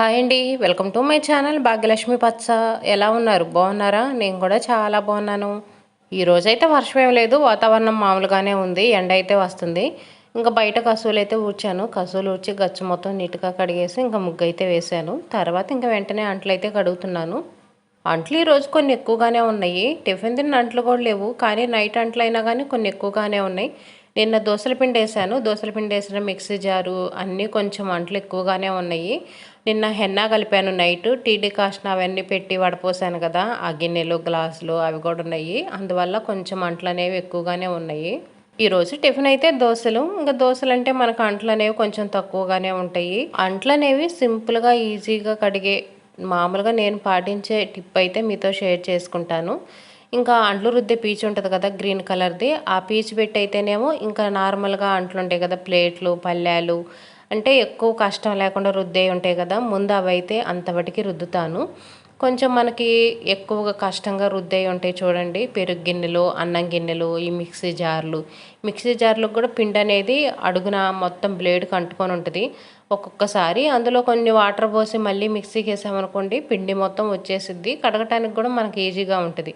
Hi అండి. Welcome to my channel Bhagyalakshmi పచ్చ. ఎలా ఉన్నారు? బాగున్నారా? నేను కూడా చాలా బాగున్నాను. ఈరోజైతే వర్షం ఏం లేదు. వాతావరణం మామూలుగానే ఉంది. ఎండ అయితే వస్తుంది. ఇంకా బయట కసువులు అయితే ఊడ్చాను. కసువులు ఊడ్చి గచ్చు మొత్తం నీట్గా కడిగేసి ఇంకా ముగ్గు అయితే వేసాను తర్వాత ఇంకా వెంటనే అంట్లు అయితే కడుగుతున్నాను. అంట్లు ఈరోజు కొన్ని ఎక్కువగానే ఉన్నాయి. టిఫిన్ తిన్న అంట్లు కూడా లేవు. కానీ నైట్ అంట్లు అయినా కానీ కొన్ని ఎక్కువగానే ఉన్నాయి. నిన్న దోశల పిండి వేసాను దోశల పిండి వేసిన మిక్సీ జారు అన్నీ కొంచెం అంట్లు ఎక్కువగానే ఉన్నాయి. నిన్న హెన్నా కలిపాను నైట్ టీడీ కాసిన అవన్నీ పెట్టి వడపోసాను కదా ఆ గిన్నెలు గ్లాసులు అవి కూడా ఉన్నాయి. అందువల్ల కొంచెం అంట్లు అనేవి ఎక్కువగానే ఉన్నాయి. ఈరోజు టిఫిన్ అయితే దోశలు. ఇంకా దోశలు అంటే మనకు అంట్లు అనేవి కొంచెం తక్కువగానే ఉంటాయి. అంట్లు అనేవి సింపుల్గా ఈజీగా కడిగే మామూలుగా నేను పాటించే టిప్ అయితే మీతో షేర్ చేసుకుంటాను. ఇంకా అంట్లు రుద్దే పీచు ఉంటుంది కదా గ్రీన్ కలర్ది. ఆ పీచు పెట్టి అయితేనేమో ఇంకా నార్మల్గా అంట్లు ఉంటాయి కదా ప్లేట్లు పళ్ళాలు అంటే ఎక్కువ కష్టం లేకుండా రుద్దే ఉంటాయి కదా ముందు అవైతే అంతవటికి రుద్దుతాను. కొంచెం మనకి ఎక్కువగా కష్టంగా రుద్దే ఉంటాయి చూడండి పెరుగు గిన్నెలు అన్నం గిన్నెలు ఈ మిక్సీ జార్లు. మిక్సీ జార్లకు కూడా పిండి అనేది అడుగున మొత్తం బ్లేడ్కి అంటుకొని ఉంటుంది ఒక్కొక్కసారి. అందులో కొన్ని వాటర్ పోసి మళ్ళీ మిక్సీకి వేసామనుకోండి పిండి మొత్తం వచ్చేసిద్ది. కడగటానికి కూడా మనకి ఈజీగా ఉంటుంది.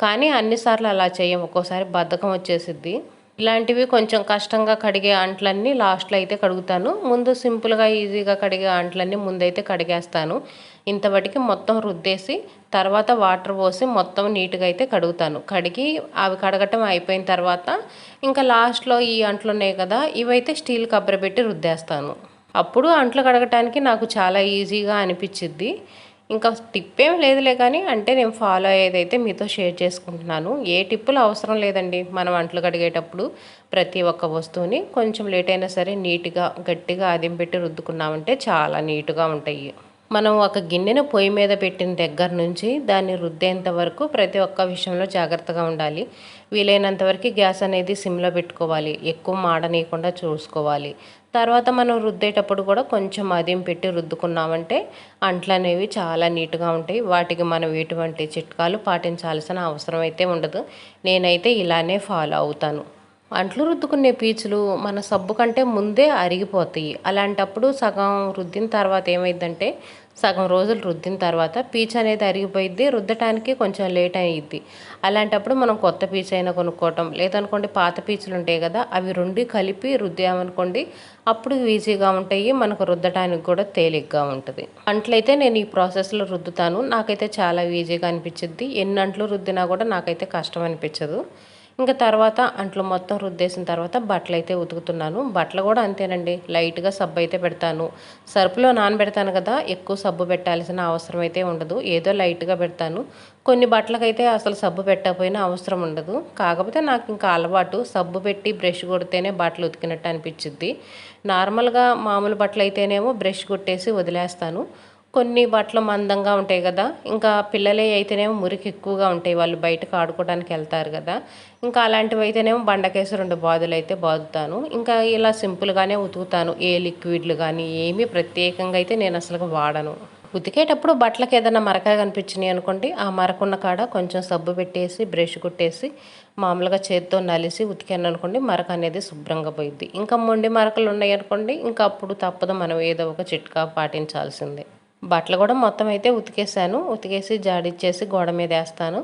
కానీ అన్నిసార్లు అలా చేయం ఒక్కోసారి బద్ధకం వచ్చేసిద్ది. ఇలాంటివి కొంచెం కష్టంగా కడిగే అంట్లన్నీ లాస్ట్లో అయితే కడుగుతాను. ముందు సింపుల్గా ఈజీగా కడిగే అంట్లన్నీ ముందైతే కడిగేస్తాను. ఇంతవటికి మొత్తం రుద్దేసి తర్వాత వాటర్ పోసి మొత్తం నీట్గా అయితే కడుగుతాను. కడిగి అవి కడగటం అయిపోయిన తర్వాత ఇంకా లాస్ట్లో ఈ అంట్లు ఉన్నాయి కదా ఇవైతే స్టీల్ కబ్బరి పెట్టి రుద్దేస్తాను. అప్పుడు అంట్లు కడగటానికి నాకు చాలా ఈజీగా అనిపించిద్ది. ఇంకా టిప్ ఏం లేదులే కానీ అంటే నేను ఫాలో అయ్యేదైతే మీతో షేర్ చేసుకుంటున్నాను. ఏ టిప్పులు అవసరం లేదండి. మనం అంట్లు కడిగేటప్పుడు ప్రతి ఒక్క వస్తువుని కొంచెం లేట్ అయినా సరే నీట్గా గట్టిగా ఆదిం పెట్టి రుద్దుకున్నామంటే చాలా నీట్గా ఉంటాయి. మనం ఒక గిన్నెను పొయ్యి మీద పెట్టిన దగ్గర నుంచి దాన్ని రుద్దేంత వరకు ప్రతి ఒక్క విషయంలో జాగ్రత్తగా ఉండాలి. వీలైనంత వరకు గ్యాస్ అనేది సిమ్లో పెట్టుకోవాలి. ఎక్కువ మాడనీయకుండా చూసుకోవాలి. తర్వాత మనం రుద్దేటప్పుడు కూడా కొంచెం అదేం పెట్టి రుద్దుకున్నామంటే అంట్లు అనేవి చాలా నీట్గా ఉంటాయి. వాటికి మనం ఎటువంటి చిట్కాలు పాటించాల్సిన అవసరం అయితే ఉండదు. నేనైతే ఇలానే ఫాలో అవుతాను. అంట్లు రుద్దుకునే పీచులు మన సబ్బు కంటే ముందే అరిగిపోతాయి. అలాంటప్పుడు సగం రుద్దిన తర్వాత ఏమైందంటే సగం రోజులు రుద్దిన తర్వాత పీచు అనేది అరిగిపోయిద్ది రుద్దటానికి కొంచెం లేట్ అయ్యిద్ది అలాంటప్పుడు మనం కొత్త పీచు అయినా కొనుక్కోవటం లేదనుకోండి పాత పీచులు ఉంటాయి కదా అవి రెండు కలిపి రుద్దామనుకోండి అప్పుడు ఈజీగా ఉంటాయి మనకు రుద్దటానికి కూడా తేలిగ్గా ఉంటుంది. అంట్లయితే నేను ఈ ప్రాసెస్లో రుద్దుతాను. నాకైతే చాలా ఈజీగా అనిపించింది ఎన్ని అంట్లు రుద్దినా కూడా నాకైతే కష్టం అనిపించదు. ఇంకా తర్వాత అంట్లు మొత్తం రుద్దేసిన తర్వాత బట్టలు అయితే ఉతుకుతున్నాను. బట్టలు కూడా అంతేనండి. లైట్గా సబ్బు అయితే పెడతాను. సరుపులో నానబెడతాను కదా ఎక్కువ సబ్బు పెట్టాల్సిన అవసరం అయితే ఉండదు. ఏదో లైట్గా పెడతాను. కొన్ని బట్టలకైతే అసలు సబ్బు పెట్టకపోయినా అవసరం ఉండదు. కాకపోతే నాకు ఇంకా అలవాటు. సబ్బు పెట్టి బ్రష్ కొడితేనే బట్టలు ఉతికినట్టు అనిపించింది నార్మల్గా మామూలు బట్టలు అయితేనేమో బ్రష్ కొట్టేసి వదిలేస్తాను. కొన్ని బట్టలు మందంగా ఉంటాయి కదా. ఇంకా పిల్లలే అయితేనేమో మురికి ఎక్కువగా ఉంటాయి. వాళ్ళు బయటకు ఆడుకోవడానికి వెళ్తారు కదా. ఇంకా అలాంటివి అయితేనేమో బండకేసి రెండు బాదులు అయితే బాదుతాను. ఇంకా ఇలా సింపుల్గానే ఉతుకుతాను. ఏ లిక్విడ్లు కానీ ఏమీ ప్రత్యేకంగా అయితే నేను అసలు వాడను. ఉతికేటప్పుడు బట్టలకు ఏదైనా మరక కనిపించినాయి అనుకోండి ఆ మరకున్న కాడ కొంచెం సబ్బు పెట్టేసి బ్రష్ కుట్టేసి మామూలుగా చేతితో నలిసి ఉతికాను అనుకోండి మరక అనేది శుభ్రంగా పోయిద్ది. ఇంకా మొండి మరకలు ఉన్నాయి అనుకోండి ఇంకా అప్పుడు తప్పదు మనం ఏదో ఒక చిట్కా పాటించాల్సిందే. బట్టలు కూడా మొత్తం అయితే ఉతికేసాను. ఉతికేసి జాడిచ్చేసి గోడ మీద వేస్తాను.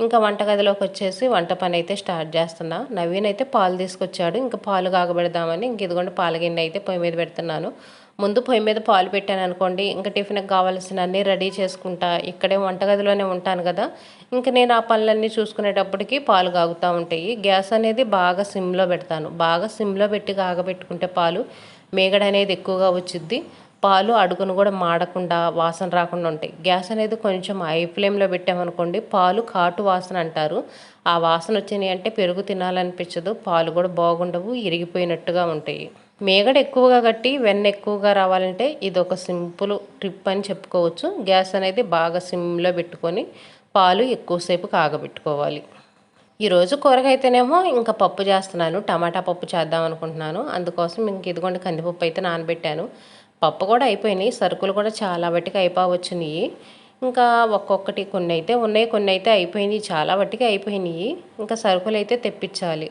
ఇంకా వంటగదిలోకి వచ్చేసి వంట పని అయితే స్టార్ట్ చేస్తున్నా. నవీన్ అయితే పాలు తీసుకొచ్చాడు. ఇంకా పాలు కాగబెడదామని ఇంక ఇదిగోండి పాల గిన్నె అయితే పొయ్యి మీద పెడుతున్నాను. ముందు పొయ్యి మీద పాలు పెట్టాను అనుకోండి ఇంకా టిఫిన్కి కావాల్సిన అన్నీ రెడీ చేసుకుంటా. ఇక్కడే వంటగదిలోనే ఉంటాను కదా. ఇంకా నేను ఆ పనులన్నీ చూసుకునేటప్పటికి పాలు కాగుతూ ఉంటాయి. గ్యాస్ అనేది బాగా సిమ్లో పెడతాను. బాగా సిమ్లో పెట్టి కాగబెట్టుకుంటే పాలు మేగడ అనేది ఎక్కువగా వచ్చిద్ది. పాలు అడుగును కూడా మాడకుండా వాసన రాకుండా ఉంటాయి. గ్యాస్ అనేది కొంచెం హై ఫ్లేమ్లో పెట్టామనుకోండి పాలు కాటు వాసన అంటారు. ఆ వాసన వచ్చినాయి అంటే పెరుగు తినాలనిపించదు పాలు కూడా బాగుండవు ఇరిగిపోయినట్టుగా ఉంటాయి. మేగడ ఎక్కువగా కట్టి వెన్న ఎక్కువగా రావాలంటే ఇది ఒక సింపుల్ ట్రిప్ అని చెప్పుకోవచ్చు. గ్యాస్ అనేది బాగా సిమ్లో పెట్టుకొని పాలు ఎక్కువసేపు కాగబెట్టుకోవాలి. ఈరోజు కూరగాయతేనేమో ఇంకా పప్పు చేస్తున్నాను టమాటా పప్పు చేద్దాం అనుకుంటున్నాను అందుకోసం ఇంక ఇదిగోండి కందిపప్పు అయితే నానబెట్టాను. పప్పు కూడా అయిపోయినాయి సరుకులు కూడా చాలా బట్టికి అయిపోవచ్చినాయి. ఇంకా ఒక్కొక్కటి కొన్ని అయితే ఉన్నాయి కొన్ని అయితే అయిపోయినాయి చాలా బట్టికి అయిపోయినాయి. ఇంకా సరుకులు అయితే తెప్పించాలి.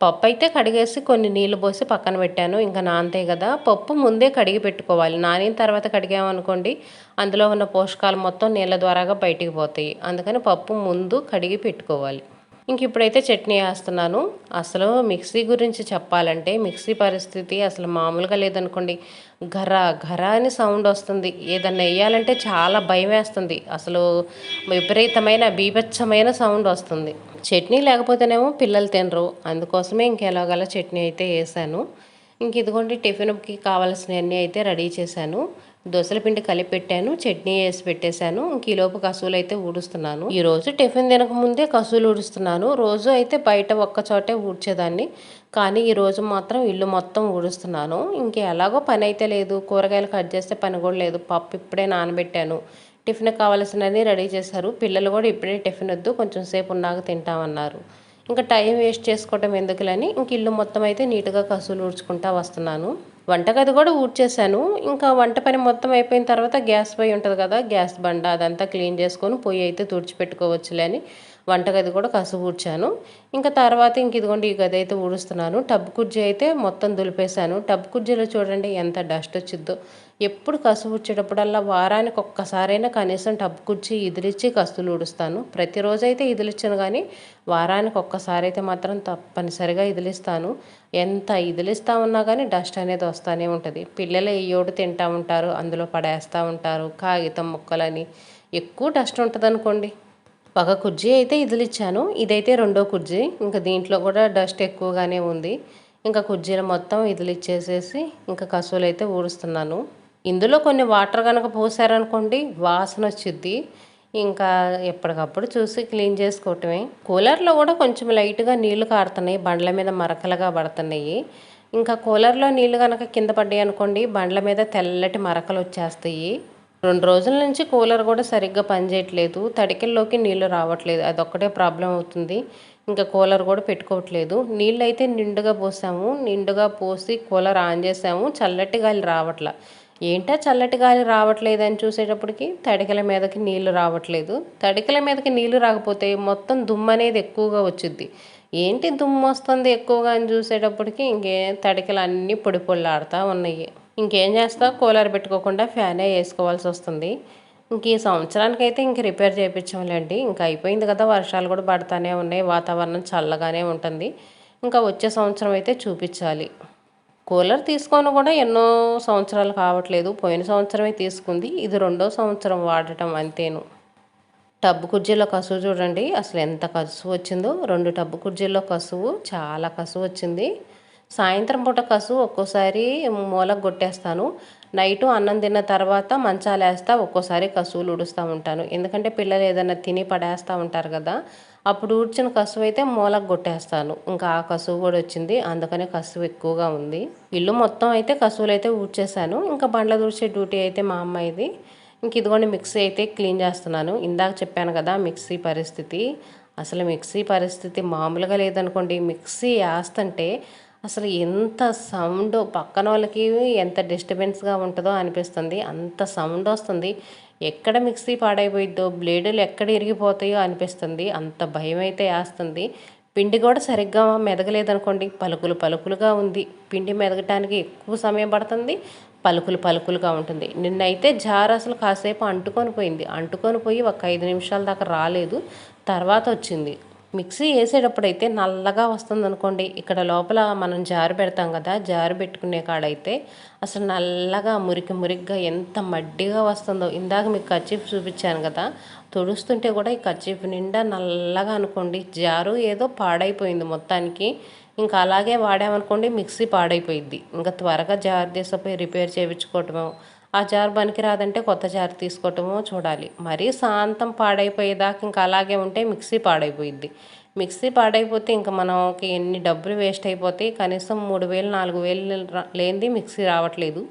పప్పు అయితే కడిగేసి కొన్ని నీళ్ళు పోసి పక్కన పెట్టాను ఇంకా నాంతే కదా. పప్పు ముందే కడిగి పెట్టుకోవాలి. నానిన తర్వాత కడిగామనుకోండి అందులో ఉన్న పోషకాలు మొత్తం నీళ్ళ ద్వారాగా బయటికి పోతాయి. అందుకని పప్పు ముందు కడిగి పెట్టుకోవాలి. ఇంక ఇప్పుడైతే చట్నీ వేస్తున్నాను. అసలు మిక్సీ గురించి చెప్పాలంటే మిక్సీ పరిస్థితి అసలు మామూలుగా లేదనుకోండి. ఘర ఘర అని సౌండ్ వస్తుంది. ఏదన్నా వేయాలంటే చాలా భయం వేస్తుంది. అసలు విపరీతమైన బీభత్సమైన సౌండ్ వస్తుంది. చట్నీ లేకపోతేనేమో పిల్లలు తినరు. అందుకోసమే ఇంకెలాగల చట్నీ అయితే వేసాను. ఇంక ఇదిగోండి టిఫిన్కి కావాల్సినవన్నీ అయితే రెడీ చేశాను. దోశల పిండి కలిపి పెట్టాను చట్నీ వేసి పెట్టేశాను. ఇంక ఈలోపు కసువులు అయితే ఊడుస్తున్నాను. ఈ రోజు టిఫిన్ తినక ముందే కసువులు ఊడుస్తున్నాను. రోజు అయితే బయట ఒక్క చోటే ఊడ్చేదాన్ని. కానీ ఈ రోజు మాత్రం ఇల్లు మొత్తం ఊడుస్తున్నాను. ఇంక ఎలాగో పని అయితే లేదు. కూరగాయలు కట్ చేస్తే పని కూడా లేదు. పప్పు ఇప్పుడే నానబెట్టాను. టిఫిన్ కావాల్సినవి రెడీ చేశారు. పిల్లలు కూడా ఇప్పుడే టిఫిన్ వద్దు కొంచెం సేపు ఉన్నాక తింటామన్నారు. ఇంకా టైం వేస్ట్ చేసుకోవటం ఎందుకులని ఇంక ఇల్లు మొత్తం అయితే నీట్గా కసులు ఊడ్చుకుంటా వస్తున్నాను. వంటగది కూడా ఊడ్చేసాను ఇంకా వంట పని మొత్తం అయిపోయిన తర్వాత గ్యాస్ పొయ్యి ఉంటుంది కదా గ్యాస్ బండ అదంతా క్లీన్ చేసుకొని పొయ్యి అయితే తుడిచిపెట్టుకోవచ్చులే అని వంటగది కూడా కసు ఊడ్చాను. ఇంకా తర్వాత ఇంక ఇదిగోండి ఈ గది అయితే ఊడుస్తున్నాను. టబ్ కుర్జీ అయితే మొత్తం దులిపేశాను. టబ్ కుర్జీలో చూడండి ఎంత డస్ట్ వచ్చిద్దో. ఎప్పుడు కసు వచ్చేటప్పుడల్లా వారానికి ఒక్కసారైనా కనీసం టబ్ కుర్చి ఇదిలిచ్చి కసులు ఊడుస్తాను. ప్రతిరోజు అయితే ఇదిలిచ్చాను కానీ వారానికి ఒక్కసారి అయితే మాత్రం తప్పనిసరిగా ఇదిలిస్తాను. ఎంత ఇదిలిస్తా ఉన్నా కానీ డస్ట్ అనేది వస్తూనే ఉంటుంది. పిల్లలు ఏయోడు తింటూ ఉంటారు అందులో పడేస్తూ ఉంటారు కాగితం ముక్కలని. ఎక్కువ డస్ట్ ఉంటుంది అనుకోండి ఒక కుర్జీ అయితే ఇదిలిచ్చాను. ఇదైతే రెండో కుర్జీ ఇంకా దీంట్లో కూడా డస్ట్ ఎక్కువగానే ఉంది. ఇంకా కుర్జీలు మొత్తం ఇదిలిచ్చేసేసి ఇంకా కసువులు అయితే ఊడుస్తున్నాను. ఇందులో కొన్ని వాటర్ కనుక పోసారనుకోండి వాసన వచ్చిద్ది. ఇంకా ఎప్పటికప్పుడు చూసి క్లీన్ చేసుకోవటమే. కూలర్లో కూడా కొంచెం లైట్గా నీళ్ళు కారుతున్నాయి. బండ్ల మీద మరకలుగా పడుతున్నాయి. ఇంకా కూలర్లో నీళ్ళు కనుక కింద పడ్డాయి అనుకోండి బండ్ల మీద తెల్లటి మరకలు వచ్చేస్తాయి. రెండు రోజుల నుంచి కూలర్ కూడా సరిగ్గా పనిచేయట్లేదు. తడికెల్లోకి నీళ్ళు రావట్లేదు. అదొక్కటే ప్రాబ్లం అవుతుంది. ఇంకా కూలర్ కూడా పెట్టుకోవట్లేదు. నీళ్ళు అయితే నిండుగా పోసాము. నిండుగా పోసి కూలర్ ఆన్ చేసాము. చల్లటి గాలి రావట్లా. ఏంటా చల్లటి గాలి రావట్లేదు అని చూసేటప్పటికి తడికల మీదకి నీళ్ళు రావట్లేదు. తడికల మీదకి నీళ్ళు రాకపోతే మొత్తం దుమ్ము అనేది ఎక్కువగా వచ్చింది ఏంటి దుమ్ము వస్తుంది ఎక్కువగా అని చూసేటప్పటికి ఇంకే తడికలు అన్నీ పొడి పొళ్ళాడుతూ ఉన్నాయి. ఇంకేం చేస్తా? కూలర్ పెట్టుకోకుండా ఫ్యానే వేసుకోవాల్సి వస్తుంది. ఇంక ఈ సంవత్సరానికి అయితే ఇంక రిపేర్ చేయించాంలేండి ఇంకా అయిపోయింది కదా వర్షాలు కూడా పడతానే ఉన్నాయి. వాతావరణం చల్లగానే ఉంటుంది. ఇంకా వచ్చే సంవత్సరం అయితే చూపించాలి. కూలర్ తీసుకొని కూడా ఎన్నో సంవత్సరాలు కావట్లేదు. పోయిన సంవత్సరమే తీసుకుంది. ఇది రెండో సంవత్సరం వాడటం అంతేను. టబ్బు కుర్జీలో కసువు చూడండి. అసలు ఎంత కసువు వచ్చిందో. రెండు టబ్బు కుర్జీల్లో కసువు. చాలా కసువు వచ్చింది. సాయంత్రం పూట కసువు ఒక్కోసారి మూలకు కొట్టేస్తాను. నైటు అన్నం తిన్న తర్వాత మంచాలు వేస్తా ఒక్కోసారి కసువులు ఉడుస్తూ ఉంటాను. ఎందుకంటే పిల్లలు ఏదైనా తిని పడేస్తూ ఉంటారు కదా. అప్పుడు ఊడ్చిన కసువు అయితే మూలకు కొట్టేస్తాను. ఇంకా ఆ కసువు కూడా వచ్చింది. అందుకనే కసువు ఎక్కువగా ఉంది. ఇల్లు మొత్తం అయితే కసువులు అయితే ఊడ్చేసాను ఇంకా బండ్ల దూర్చే డ్యూటీ అయితే మా అమ్మాయిది. ఇంక ఇదిగోండి మిక్సీ అయితే క్లీన్ చేస్తున్నాను. ఇందాక చెప్పాను కదా మిక్సీ పరిస్థితి. అసలు మిక్సీ పరిస్థితి మామూలుగా లేదనుకోండి. మిక్సీ వేస్తుంటే అసలు ఎంత సౌండ్ పక్కన వాళ్ళకి ఎంత డిస్టర్బెన్స్గా ఉంటుందో అనిపిస్తుంది. అంత సౌండ్ వస్తుంది. ఎక్కడ మిక్సీ పాడైపోయిద్దో బ్లేడులు ఎక్కడ ఇరిగిపోతాయో అనిపిస్తుంది. అంత భయం అయితే వేస్తుంది. పిండి కూడా సరిగ్గా మెదగలేదనుకోండి పలుకులు పలుకులుగా ఉంది. పిండి మెదగటానికి ఎక్కువ సమయం పడుతుంది పలుకులు పలుకులుగా ఉంటుంది. నిన్నైతే జార్ అసలు కాసేపు అంటుకొని పోయింది. అంటుకొని పోయి ఒక ఐదు నిమిషాల దాకా రాలేదు. తర్వాత వచ్చింది. మిక్సీ వేసేటప్పుడైతే నల్లగా వస్తుంది అనుకోండి ఇక్కడ లోపల మనం జారు పెడతాం కదా జారు పెట్టుకునే కాడైతే అసలు నల్లగా మురికి మురిగ్గా ఎంత మడ్డిగా వస్తుందో. ఇందాక మీకు కర్చీఫ్ చూపించాను కదా తుడుస్తుంటే కూడా ఈ కర్చీఫ్ నిండా నల్లగా అనుకోండి జారు ఏదో పాడైపోయింది మొత్తానికి. ఇంకా అలాగే వాడామనుకోండి మిక్సీ పాడైపోయింది ఇంకా త్వరగా జారు తీసపోయి రిపేర్ చేయించుకోవటం ఆ జార్ పనికి రాదంటే కొత్త జార్ తీసుకోవటమో చూడాలి. మరీ శాంతం పాడైపోయేదాకా ఇంకా అలాగే ఉంటే మిక్సీ పాడైపోయిద్ది. మిక్సీ పాడైపోతే ఇంకా మనకి ఎన్ని డబ్బులు వేస్ట్ అయిపోతాయి కనీసం మూడు వేలు నాలుగు వేలు లేనిది మిక్సీ రావట్లేదు.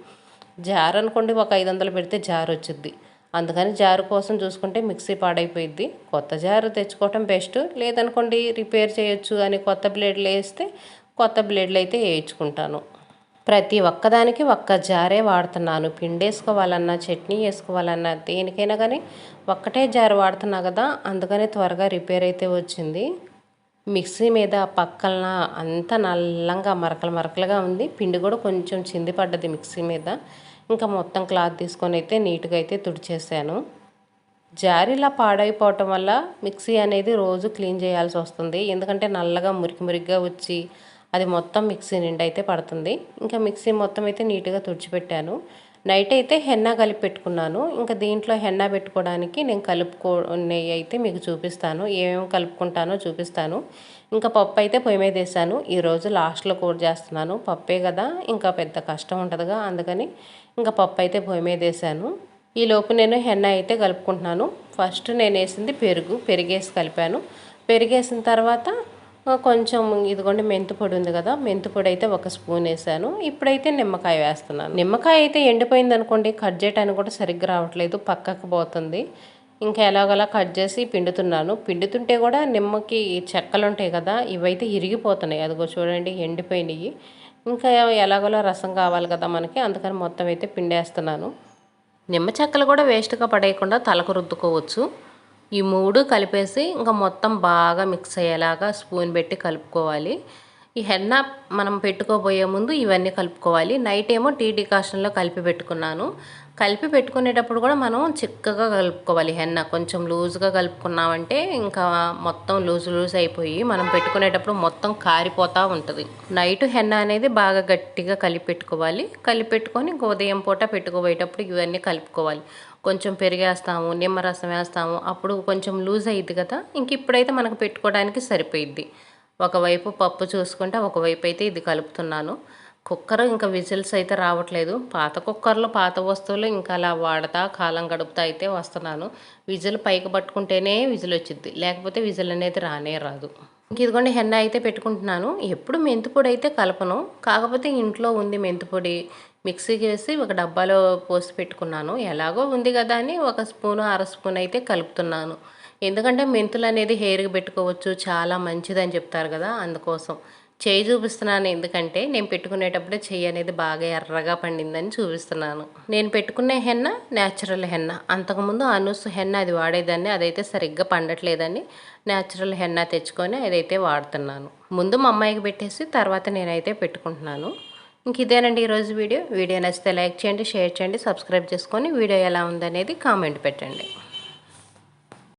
జార్ అనుకోండి ఒక ఐదు వందలు పెడితే జార్ వచ్చింది అందుకని జారు కోసం చూసుకుంటే మిక్సీ పాడైపోయిద్ది. కొత్త జారు తెచ్చుకోవటం బెస్ట్. లేదనుకోండి రిపేర్ చేయొచ్చు అని కొత్త బ్లేడ్లు వేస్తే కొత్త బ్లేడ్లు అయితే వేయించుకుంటాను. ప్రతి ఒక్కదానికి ఒక్క జారే వాడుతున్నాను. పిండి వేసుకోవాలన్నా చట్నీ వేసుకోవాలన్నా దేనికైనా కానీ ఒక్కటే జారు వాడుతున్నా కదా అందుకనే త్వరగా రిపేర్ అయితే వచ్చింది. మిక్సీ మీద పక్కన అంతా నల్లంగా మరకలు మరకలుగా ఉంది. పిండి కూడా కొంచెం చింది పడ్డది మిక్సీ మీద. ఇంకా మొత్తం క్లాత్ తీసుకొని అయితే నీట్గా అయితే తుడిచేసాను. జారిలా పాడైపోవటం వల్ల మిక్సీ అనేది రోజు క్లీన్ చేయాల్సి వస్తుంది. ఎందుకంటే నల్లగా మురికి మురికిగా వచ్చి అది మొత్తం మిక్సీ నిండా అయితే పడుతుంది. ఇంకా మిక్సీ మొత్తం అయితే నీట్గా తుడిచిపెట్టాను. నైట్ అయితే హెన్నా కలిపి పెట్టుకున్నాను. ఇంకా దీంట్లో హెన్నా పెట్టుకోవడానికి నేను కలుపుకో నెయ్యి అయితే మీకు చూపిస్తాను. ఏమేమి కలుపుకుంటానో చూపిస్తాను. ఇంకా పప్పు అయితే పొయ్యి మీద వేసాను. ఈరోజు లాస్ట్లో కూర చేస్తున్నాను. పప్పే కదా ఇంకా పెద్ద కష్టం ఉంటుందిగా అందుకని ఇంకా పప్పు అయితే పొయ్యి మీద వేసాను. ఈలోపు నేను హెన్న అయితే కలుపుకుంటున్నాను. ఫస్ట్ నేను వేసింది పెరుగు పెరిగేసి కలిపాను. పెరిగేసిన తర్వాత కొంచెం ఇదిగోండి మెంతిపొడి ఉంది కదా మెంతిపొడి అయితే ఒక స్పూన్ వేసాను. ఇప్పుడైతే నిమ్మకాయ వేస్తున్నాను. నిమ్మకాయ అయితే ఎండిపోయింది అనుకోండి కట్ చేయడానికి కూడా సరిగ్గా రావట్లేదు పక్కకు పోతుంది. ఇంకా ఎలాగోలా కట్ చేసి పిండుతున్నాను. పిండుతుంటే కూడా నిమ్మకి చెక్కలు ఉంటాయి కదా ఇవైతే ఇరిగిపోతున్నాయి. అదిగో చూడండి ఎండిపోయినాయి. ఇంకా ఎలాగోలా రసం కావాలి కదా మనకి అందుకని మొత్తం అయితే పిండేస్తున్నాను. నిమ్మ చెక్కలు కూడా వేస్ట్గా పడేయకుండా తలకు రుద్దుకోవచ్చు. ఈ మూడు కలిపేసి ఇంకా మొత్తం బాగా మిక్స్ అయ్యేలాగా స్పూన్ పెట్టి కలుపుకోవాలి. ఈ హెన్న మనం పెట్టుకోబోయే ముందు ఇవన్నీ కలుపుకోవాలి. నైట్ ఏమో టీ డికాషన్లో కలిపి పెట్టుకున్నాను. కలిపి పెట్టుకునేటప్పుడు కూడా మనం చిక్కగా కలుపుకోవాలి హెన్న. కొంచెం లూజ్గా కలుపుకున్నామంటే ఇంకా మొత్తం లూజ్ లూజ్ అయిపోయి మనం పెట్టుకునేటప్పుడు మొత్తం కారిపోతూ ఉంటుంది. నైట్ హెన్న అనేది బాగా గట్టిగా కలిపి పెట్టుకోవాలి కలిపి పెట్టుకొని ఉదయం పూట పెట్టుకోబోయేటప్పుడు ఇవన్నీ కలుపుకోవాలి. కొంచెం పెరిగేస్తాము నిమ్మరసం వేస్తాము అప్పుడు కొంచెం లూజ్ అయ్యిద్ది కదా. ఇంక ఇప్పుడైతే మనకు పెట్టుకోవడానికి సరిపోయిద్ది. ఒకవైపు పప్పు చూసుకుంటే ఒకవైపు అయితే ఇది కలుపుతున్నాను. కుక్కర్ ఇంకా విజిల్స్ అయితే రావట్లేదు. పాత కుక్కర్లో పాత వస్తువులు ఇంకా అలా వాడతా కాలం గడుపుతా అయితే వస్తున్నాను. విజిల్ పైకి పట్టుకుంటేనే విజిల్ వచ్చింది లేకపోతే విజిల్ అనేది రానే రాదు. ఇంక ఇదిగోండి హెన్న అయితే పెట్టుకుంటున్నాను. ఎప్పుడు మెంతిపొడి అయితే కలపను. కాకపోతే ఇంట్లో ఉంది మెంతిపొడి మిక్సీకి వేసి ఒక డబ్బాలో పోసి పెట్టుకున్నాను. ఎలాగో ఉంది కదా అని ఒక స్పూను అర స్పూన్ అయితే కలుపుతున్నాను. ఎందుకంటే మెంతులు అనేది హెయిర్కి పెట్టుకోవచ్చు. చాలా మంచిదని చెప్తారు కదా అందుకోసం. చేయి చూపిస్తున్నాను ఎందుకంటే నేను పెట్టుకునేటప్పుడే చెయ్యి అనేది బాగా ఎర్రగా పండిందని చూపిస్తున్నాను. నేను పెట్టుకునే హెన్న న్యాచురల్ హెన్న. అంతకుముందు అనూస్ హెన్న అది వాడేదాన్ని అదైతే సరిగ్గా పండట్లేదని న్యాచురల్ హెన్న తెచ్చుకొని అదైతే వాడుతున్నాను. ముందు మా అమ్మాయికి పెట్టేసి తర్వాత నేనైతే పెట్టుకుంటున్నాను. ఇంక ఇదేనండి ఈరోజు వీడియో. వీడియో నచ్చితే లైక్ చేయండి షేర్ చేయండి సబ్స్క్రైబ్ చేసుకొని వీడియో ఎలా ఉందనేది కామెంట్ పెట్టండి.